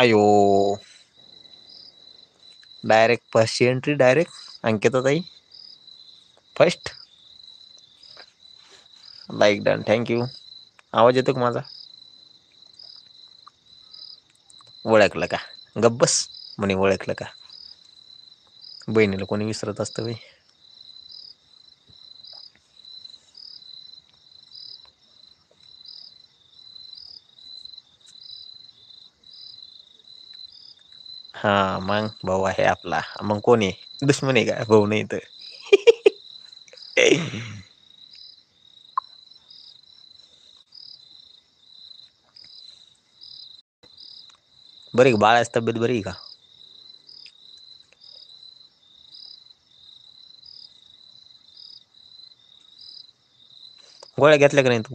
आयो डायरेक्ट फर्स्टची entry direct अंकिताताई first like done thank you आवाज येतो का माझा? ओळखलं का? गब्बस म्हणे ओळखलं का? बहिणीला कोणी विसरत असतं बाई. हा मग भाऊ आहे आपला मग कोणी दुश्मन आहे का भाऊ नाही तर बरी का बाळाची तब्येत बरी आहे का गोळ्या घेतल्या का नाही तू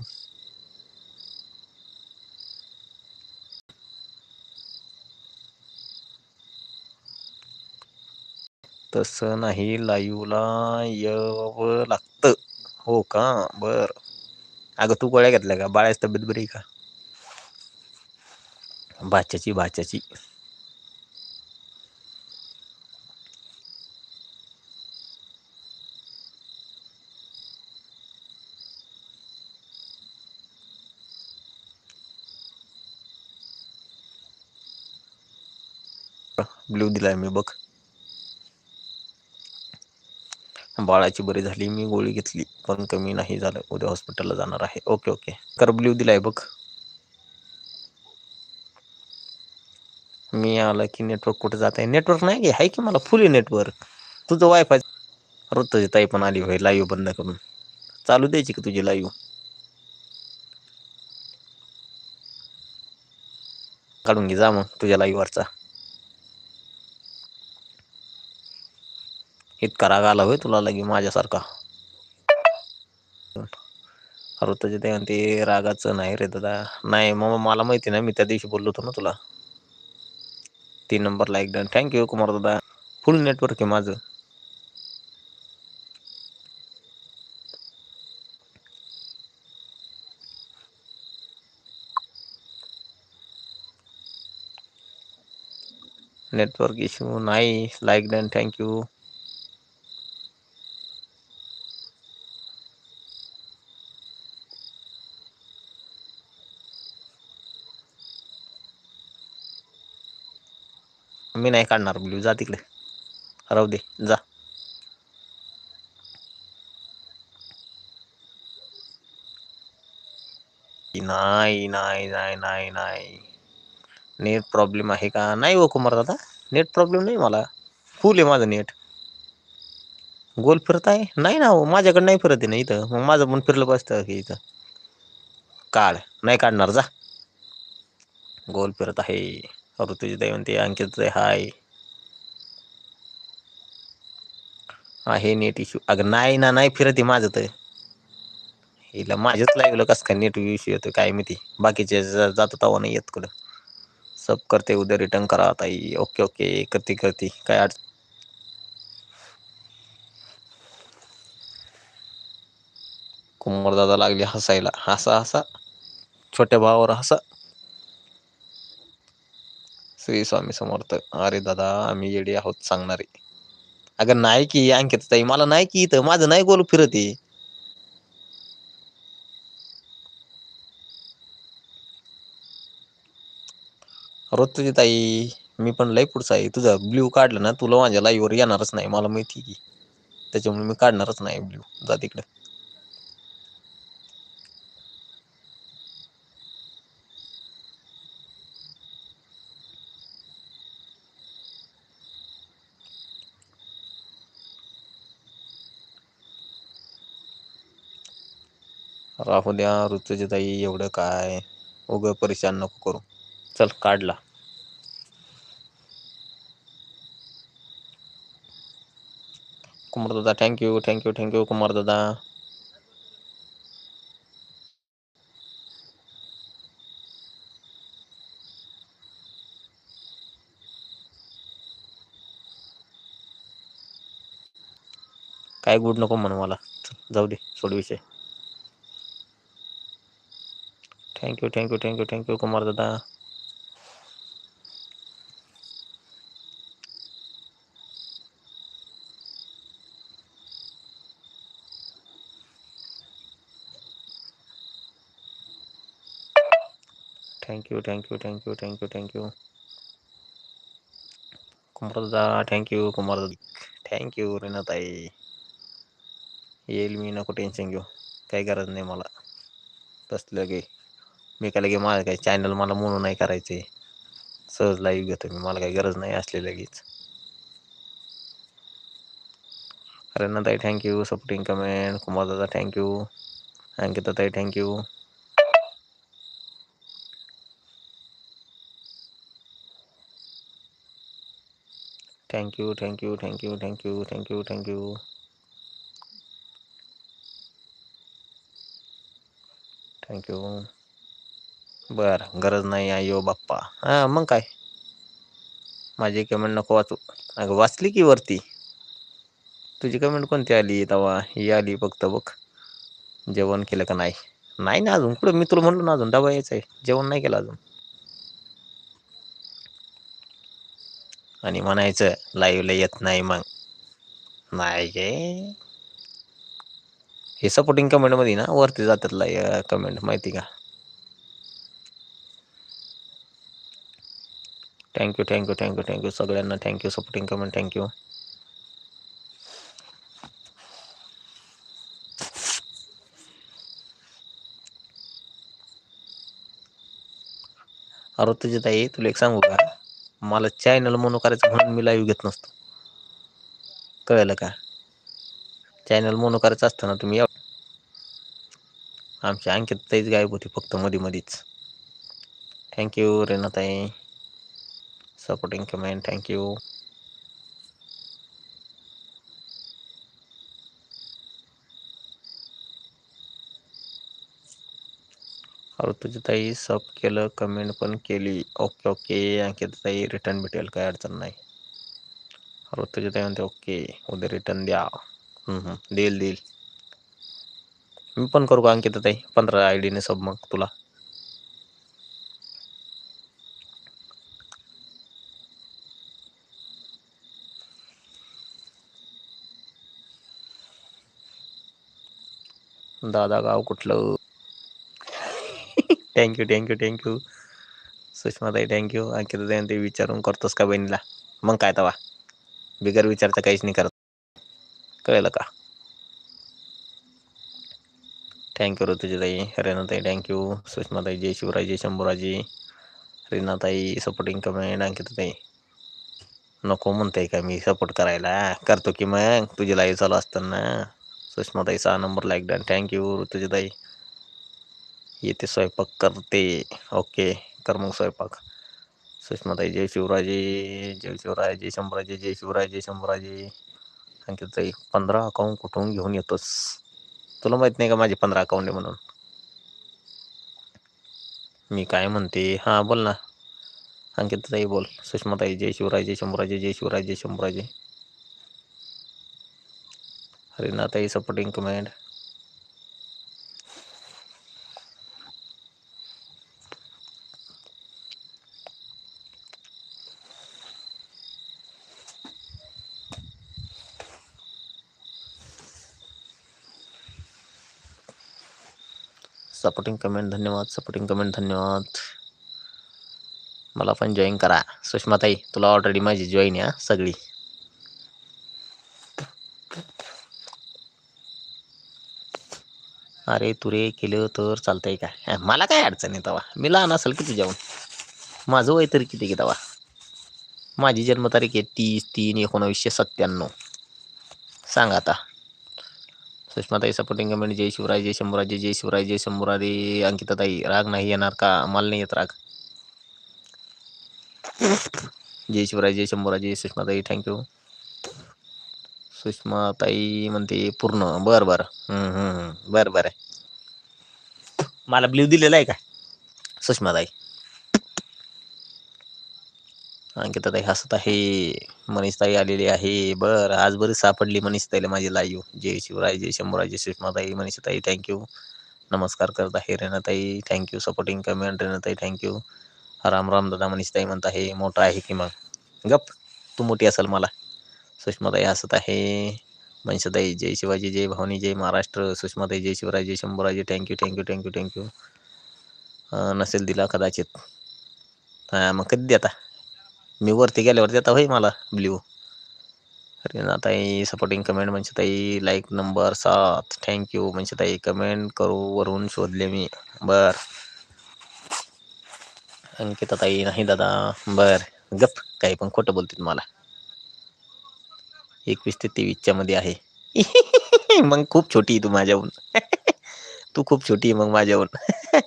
तसं नाही लाईवला यावं लागतं. हो का? बर. अगं तू गोळ्या घेतल्या का? बाळाची तब्येत बरी आहे का? भाच्याची भाच्याची ब्ल्यू दिलाय मी बघ. बाळाची बरी झाली मी गोळी घेतली पण कमी नाही झालं. उद्या हॉस्पिटलला जाणार आहे. ओके ओके कर दिलाय बघ. मी आला की नेटवर्क कुठे जात आहे नेटवर्क नाही की आहे की मला फुल आहे नेटवर्क तुझं वायफाय ऋतुची ताई पण आली होय लाईव्ह बंद करून. चालू द्यायची का तुझी लाईव्ह काढून घे जा मग तुझ्या लाईव्हवरचा इतका राग आला होय तुला लगे माझ्यासारखा? ऋतुची ते म्हणते रागाचं नाही रे दादा. नाही मग मला माहिती नाही मी त्या दिवशी बोललो होतो ना तुला. तीन number like done thank you Kumar दादा. फुल नेटवर्क आहे माझं. नेटवर्क इश्यू नाही. लाईक डन थँक्यू मी नाही काढणार ब्ल्यू जा तिकडे. राहू दे जा. नाही नाही नाही नाही नाही. नेट प्रॉब्लेम आहे का? नाही हो कुमार दादा. नेट प्रॉब्लेम नाही मला. फुल आहे माझं नेट गोल फिरत आहे? नाही ना हो माझ्याकडे नाही फिरत आहे ना इथं. मग माझं पण फिरलं बसतं की इथं. काढ. नाही काढणार जा. गोल फिरत आहे. ऋतुजी ताई म्हणते अंकित हाय आहे नेट इश्यू अगं नाही ना नाही फिरत आहे माझं तर. हिला माझ्याच लाईव्हला कसं काय नेट इश्यू येतो काय माहिती. बाकीचे जातो तवा नाही येत कुठं. सब करते उद्या रिटर्न करा ताई ओके ओके करते करते काय अडचण. कुंभरदादा लागली हसायला. हसा हसा. छोट्या भावावर हसा. श्री स्वामी समर्थ अरे दादा आम्ही येडे आहोत सांगणारे. अगं नाही की अंकित ताई मला नाही की इथं. माझं नाही गोल फिरत आहे रोजची ताई मी पण लय पुढचा आहे. तुझं ब्ल्यू काढलं ना तुला माझ्या लाईव्हवर येणारच नाही मला माहिती की. त्याच्यामुळे मी काढणारच नाही ब्ल्यू जा तिकडे. राहू द्या ऋतुजी ताई एवढं काय? उग परेशान नको करू. चल काढला. कुमार दादा थँक्यू थँक्यू थँक्यू कुमार दादा काय गुड नको म्हणू मला. चल, जाऊ दे सोड विषय. Thank you thank you thank you thank you Kumar दादा thank you thank you thank you thank you thank you Kumar दादा थँक्यू कुमार दादा थँक्यू रेनाताई येईल मी नको टेन्शन घेऊ काही गरज नाही मला बसलं गे मी काय लगे माझं काही चॅनल मला म्हणून नाही करायचे सहज लाईव्ह घेतो मी मला काही गरज नाही असली लगेच. ताई थँक्यू सपोर्टिंग कमेंट कुमारदादा thank you अंकिताताई thank you thank you thank you thank you thank you thank you thank you thank you बरं गरज नाही अयो बाप्पा. हां मग काय? माझी कमेंट नको वाचू. अगं वाचली की वरती. तुझी कमेंट कोणती आली? तेव्हा ही आली फक्त बघ. जेवण केलं का नाही? नाही ना अजून. कुठं? मी तुला म्हणलो ना अजून. डबा यायचा आहे जेवण नाही केलं अजून. आणि म्हणायचं लाईव्हला येत नाही मग. नाही गे. हे सपोर्टिंग कमेंटमध्ये ना वरती जातात लाई कमेंट माहिती का? Thank you thank you thank you thank you सगळ्यांना thank you supporting comment thank you अरे तुझी ताई तुला एक सांगू का? मला चॅनल म्हणून करायचं म्हणून मी लाईव्ह घेत नसतो. कळलं का? चॅनल म्हणून करायचं असतं ना तुम्ही या आमच्या अंकित ताईच गायब होती फक्त मध्ये मधीच. थँक्यू रेणाताई सपोर्टिंग कमेंट थँक्यू अरे तुझी ताई सब केलं कमेंट पण केली. ओके ओके आणखी ताई रिटर्न भेटेल काय अडचण नाही. अरे तुझी ताई म्हणते ओके उद्या रिटर्न द्या. देईल देईल. मी पण करू का अंकित ताई? पंधरा आय डीने सब मग तुला. दादा गाव कुठलं? Thank you thank you thank you सुषमाताई thank you आणखी ताई ते विचारून करतोस का बहिणीला? मग काय तवा? बिगर विचारता काहीच नाही करत. कळलं का? थँक्यू ऋतुजीताई. रेनाताई थँक्यू सुषमाताई जय शिवराजी शंभूराजी. रेनाताई सपोर्टिंग कमेंट अंकिताताई. नको म्हणताय का मी सपोर्ट करायला? करतो की मग? तुझी लाईव्ह चालू असताना. सुषमाताई सहा number like done thank you ऋतुजीताई. येते स्वयंपाक करते. ओके कर मग स्वयंपाक. सुषमाताई जय शिवराजे जय शिवराय जय शंभराजे जय शिवराय जय शंभराजे ताई. पंधरा अकाउंट कुठून घेऊन येतोस? तुला माहीत नाही का माझे पंधरा अकाउंट आहे म्हणून? मी काय म्हणते? हां बोल ना. अंकिताताई बोल. सुषमाताई जय शिवराय जय शंभराजे जय शिवराय जय शंभराजे. रीनाताई सपोर्टिंग कमेंट सपोर्टिंग कमेंट धन्यवाद सपोर्टिंग कमेंट धन्यवाद मला पण जॉईन करा सुषमाताई तुला ऑलरेडी माझी जॉईन आहे हा, सगळी अरे तुरे केलं तर चालतंय का? मला काय अडचण आहे तवा? मी लहान असेल किती जाऊन? माझं वय तरी किती की तवा? माझी जन्मतारीख आहे तीस तीन एकोणावीसशे सत्त्याण्णव. सांग आता. सुषमाताई सपोर्टिंग कमेंट जय शिवराय जय शंभूराजे जय शिवराय जय शंभूराजे अंकिताताई राग नाही येणार का? मला नाही येत राग. जय शिवराय जय शंभूराजे सुषमाताई थँक्यू सुषमाताई म्हणते पूर्ण. बर बर. हम्म. बर बर आहे. मला ब्ल्यू दिलेला आहे का? सुषमाताई अंकिताताई हसत आहे. मनीषताई आलेली आहे. बर आज बरी सापडली मनीषताईला माझी लाईव्ह जय शिवराय जय शंभूराय जय सुषमाताई मनीषताई थँक्यू नमस्कार करत आहे रेणाताई थँक्यू सपोर्टिंग कमेंट रेणाताई थँक्यू राम राम दादा मनीषताई म्हणत आहे मोठा आहे की मग? गप तू मोठी असेल मला. सुषमाताई हसत आहे. मनशाताई जय शिवाजी जय भावनी जय महाराष्ट्र. सुषमाताई जय शिवराय जय thank you thank you thank you thank you नसेल दिला कदाचित. मग कधी देता? मी वरती गेल्यावर देता होई मला ब्ल्यू रीनाताई सपोर्टिंग कमेंट मंजुताई लाईक नंबर सात. थँक्यू मंजुताई कमेंट करू वरून शोधले मी. बर. अंकिता ताई नाही दादा. बर. गप काही पण खोटं बोलते तुम्हाला एकवीस ते तेवीसच्या मध्ये आहे. मग खूप छोटी आहे तू माझ्याहून. तू खूप छोटी आहे मग माझ्याहून.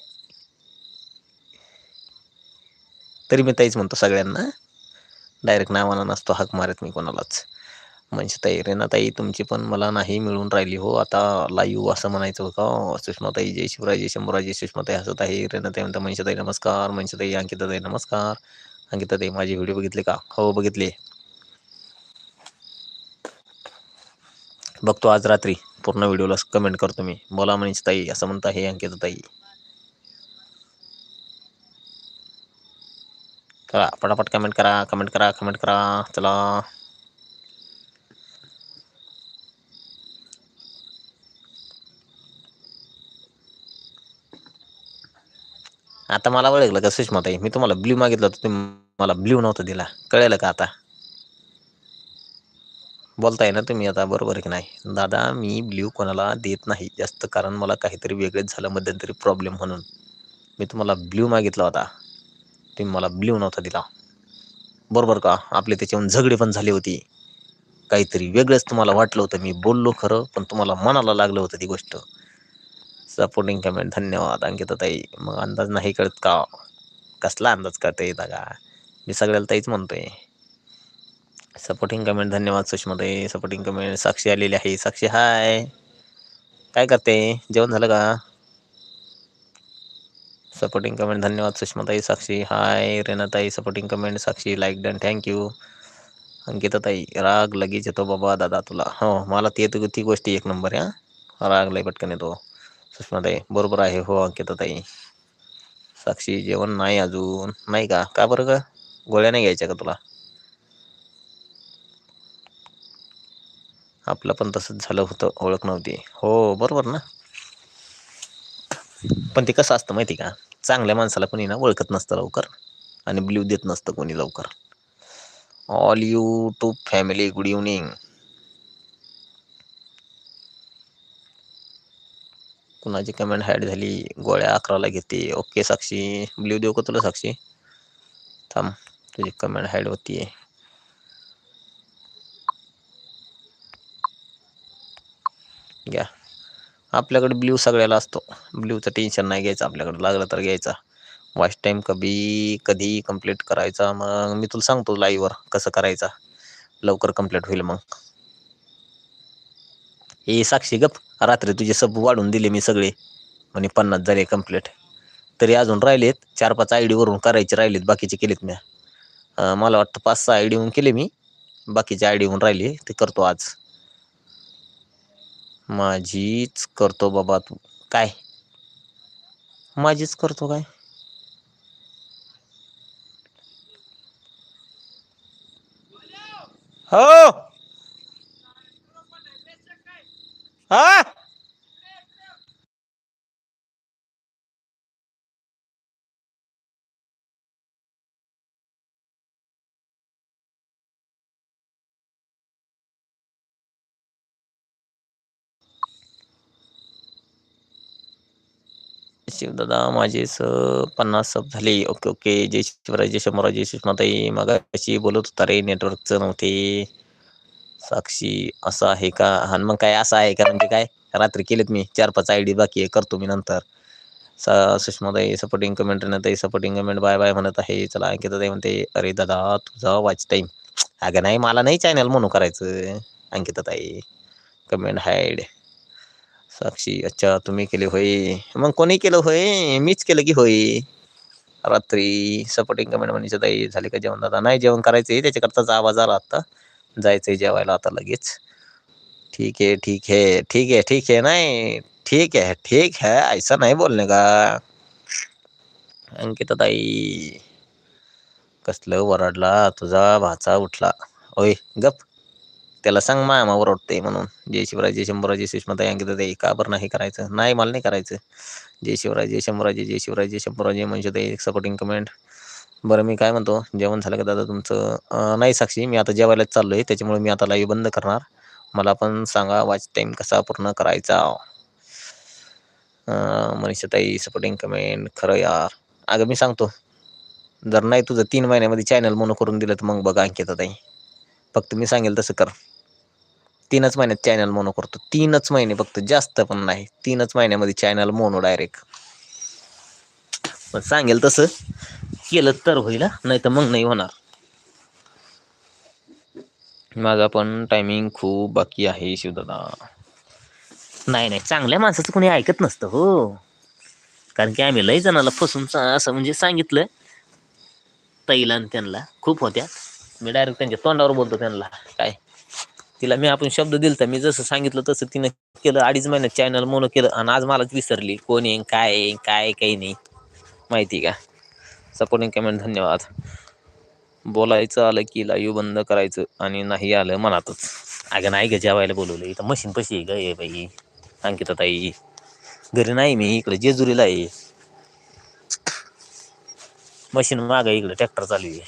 तरी मी ताईच म्हणतो सगळ्यांना डायरेक्ट नावानं नसतो हाक मारत मी कोणालाच. म्हणजे ताई रेनाताई तुमची पण मला नाही मिळून राहिली हो. आता लाईव्ह असं म्हणायचं होतं सुषमाताई जय शिवराय जय शंभूराज सुषमाताई हसत आहे. रेनाताई म्हणता मनशाताई नमस्कार. मनशाताई अंकिताताई नमस्कार. अंकिताताई माझे व्हिडिओ बघितले का? हो बघितले. बघतो आज रात्री. पूर्ण व्हिडिओला कमेंट करतो मी. बोला ताई असं म्हणता हे अंकिताताई करा पटापट कमेंट करा कमेंट करा कमेंट करा. चला. आता मला ओळखलं का सुषमाताई? मी तुम्हाला ब्ल्यू मागितलं होतं तुम्ही मला ब्ल्यू नव्हतं दिला. कळलं का आता? बोलताय ना तुम्ही आता बरोबर की नाही? दादा मी ब्ल्यू कोणाला देत नाही जास्त कारण मला काहीतरी वेगळंच झालं मध्यंतरी प्रॉब्लेम म्हणून. मी तुम्हाला ब्ल्यू मागितला होता. तुम्ही मला ब्ल्यू नव्हता दिला. बरोबर का? आपले त्याच्याहून झगडे पण झाली होती. काहीतरी वेगळंच तुम्हाला वाटलं होतं मी बोललो खरं पण तुम्हाला मनाला लागलं होतं ती गोष्ट. सपोर्टिंग कमेंट धन्यवाद अंकिता ताई. मग अंदाज नाही कळत का? कसला अंदाज करता येता का? मी सगळ्याला ताईच म्हणतोय. सपोर्टिंग कमेंट धन्यवाद सुषमाताई. सपोर्टिंग कमेंट साक्षी आलेली आहे. साक्षी हाय काय करते? जेवण झालं का? सपोर्टिंग कमेंट धन्यवाद सुषमाताई. Sakshi hi रेनाताई supporting comment Sakshi like done thank you अंकिताताई राग लगेच येतो बाबा दादा तुला. हो मला ते येतो ती गोष्टी एक नंबर आहे राग लय पटकन येतो. सुषमाताई बरोबर आहे. हो अंकिताताई. साक्षी जेवण नाही अजून. नाही का? का बरं का गोळ्या नाही घ्यायच्या का तुला? आपलं पण तसंच झालं होतं ओळख नव्हती. हो बरोबर ना? पण ते कसं असतं माहिती का? चांगल्या माणसाला कोणी ना ओळखत नसतं लवकर आणि ब्ल्यू देत नसतं कोणी लवकर. All YouTube family good evening कुणाची कमेंट हॅड झाली? गोळ्या अकराला घेते. ओके साक्षी. ब्ल्यू देऊ का तुला साक्षी? थांब तुझी कमेंट हॅड होतीये. घ्या. आपल्याकडे ब्ल्यू सगळ्याला असतो. ब्ल्यूचं टेन्शन नाही घ्यायचं आपल्याकडे लागलं तर घ्यायचा. वॉच टाईम कधी कधी कंप्लीट करायचा मग? मी तुला सांगतो लाईव्हवर कसं करायचा. लवकर कंप्लीट होईल मग. हे साक्षी गप. रात्री तुझे सब वाढून दिले मी सगळे. म्हणे पन्नास झाले कंप्लीट तरी अजून राहिलेत चार पाच आय डीवरून करायचे राहिलेत बाकीचे केलेत मी मला वाटतं पाच सहा आय डीहून केले मी. बाकीचे आय डीहून राहिले ते करतो आज. माझीच करतो बाबा तू. काय? माझीच करतो काय? हो! हा? शिवदादा माझे स पन्नास सब झाले. Okay okay. जय शिवराय जय शंभूराज जय सुषमाताई मग अशी बोलत होता रे नेटवर्कचं नव्हते. साक्षी असं आहे का? आणि मग काय असं आहे? का म्हणजे काय? रात्री केलेत मी चार पाच आय डी बाकी आहे. करतो मी नंतर. सा सुषमाताई सपोर्टिंग कमेंट ताई सपोर्टिंग कमेंट बाय बाय म्हणत आहे. चला अंकिता ताई म्हणते अरे दादा तुझा वॉच टाईम अगं नाही मला नाही चॅनल म्हणून करायचं अंकिता ताई. कमेंट हाईड साक्षी अच्छा तुम्ही केले होय. मग कोणी केलं होय? मीच केलं की होय. रात्री सपोर्टिंग कमेंट म्हणजे ताई झाले का जेवण? दादा नाही जेवण करायचंय त्याच्याकरताच आवाज आला आता. जायचंय जेवायला आता लगेच. ठीक आहे ठीक आहे ठीक आहे ठीक आहे. नाही ठीक आहे ठीक है ऐसा नाही बोलणे का? अंकिता ताई कसलं वरडला? तुझा भाचा उठला. ओय गप. त्याला सांग माया मावर ओरडतोय म्हणून. जय शिवराय जय शंभूराज जय अंकित ताई का बरं नाही करायचं? नाही मला नाही करायचं. जय शिवराय जय शंभूराज जय शिवराय जय शंभूराज जय मनशुताई सपोर्टिंग कमेंट बरं मी काय म्हणतो? जेवण झालं का दादा तुमचं? नाही साक्षी मी आता जेवायलाच चाललो आहे त्याच्यामुळे मी आता लाईव्ह बंद करणार. मला पण सांगा वॉच टाईम कसा पूर्ण करायचा. अं, मनीषाताई सपोर्टिंग कमेंट खरं यार. अगं मी सांगतो. जर नाही तुझं तीन महिन्यामध्ये चॅनल मोनो करून दिलं तर मग बघा अंकिताताई. फक्त मी सांगेल तसं कर. तीनच महिन्यात चॅनल मोनो करतो. तीनच महिने फक्त जास्त पण नाही. तीनच महिन्यामध्ये चॅनल मोनो डायरेक्ट पण सांगेल तसं. केलं तर होईल नाही तर मग नाही होणार. माझा पण टायमिंग खूप बाकी आहे शिवदादा. नाही नाही. चांगल्या माणसाचं कोणी ऐकत नसतं हो. कारण की आम्ही लई जणाला फसून असं म्हणजे सांगितलं. तैला आणि त्यांना. खूप होत्या. मी डायरेक्ट त्यांच्या तोंडावर बोलतो त्यांना. काय? तिला मी आपण शब्द दिलता मी जसं सांगितलं तसं तिनं केलं अडीच महिन्यात चॅनल मोनो केलं आणि आज मलाच विसरली. कोण आहे काय आहे काय काही नाही. माहिती का? सपोर्टिंग कमेंट धन्यवाद. बोलायचं आलं की लाईव्ह बंद करायचं आणि नाही आलं मनातच. अगं नाही ग जेवायला बोलवलं. इथं मशीन पशी आहे ग ये बाई. अंकिता ताई. घरी नाही मी इकडे जेजुरीला आहे. मशीन माग इकडे ट्रॅक्टर चालू आहे.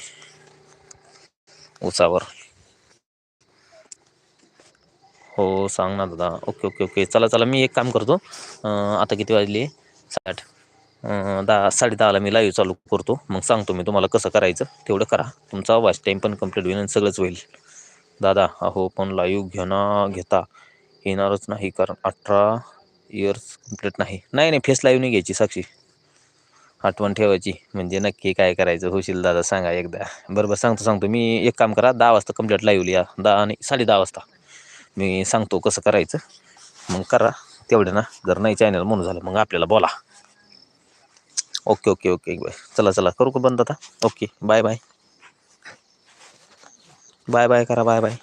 उसावर. हो सांग ना दादा. Okay okay okay. चला चला मी एक काम करतो. आता किती वाजले? साठ. दहा साडे दहाला मी लाईव्ह चालू करतो. मग सांगतो मी तुम्हाला कसं करायचं. तेवढं करा. तुमचा वॉच टाईम पण कंप्लीट होईल आणि सगळंच होईल. दादा अहो पण लाईव्ह घेणं घेता येणारच नाही कारण अठरा इयर्स कंप्लीट नाही. नाही नाही फेस लाईव्ह नाही घ्यायची साक्षी. आठवण ठेवायची. म्हणजे नक्की काय करायचं होशील दादा सांगा एकदा. बरोबर सांगतो सांगतो. मी एक काम करा. दहा वाजता कंप्लीट लाईव्ह लिहा. दहा आणि साडे दहा वाजता. मी सांगतो कसं करायचं. मग करा. तेवढे ना. जर नाही चॅनल म्हणून झालं मग आपल्याला बोला. Okay okay okay. बाय. चला चला. करू का बंद आता? Okay. Bye bye. Bye bye करा. Bye bye.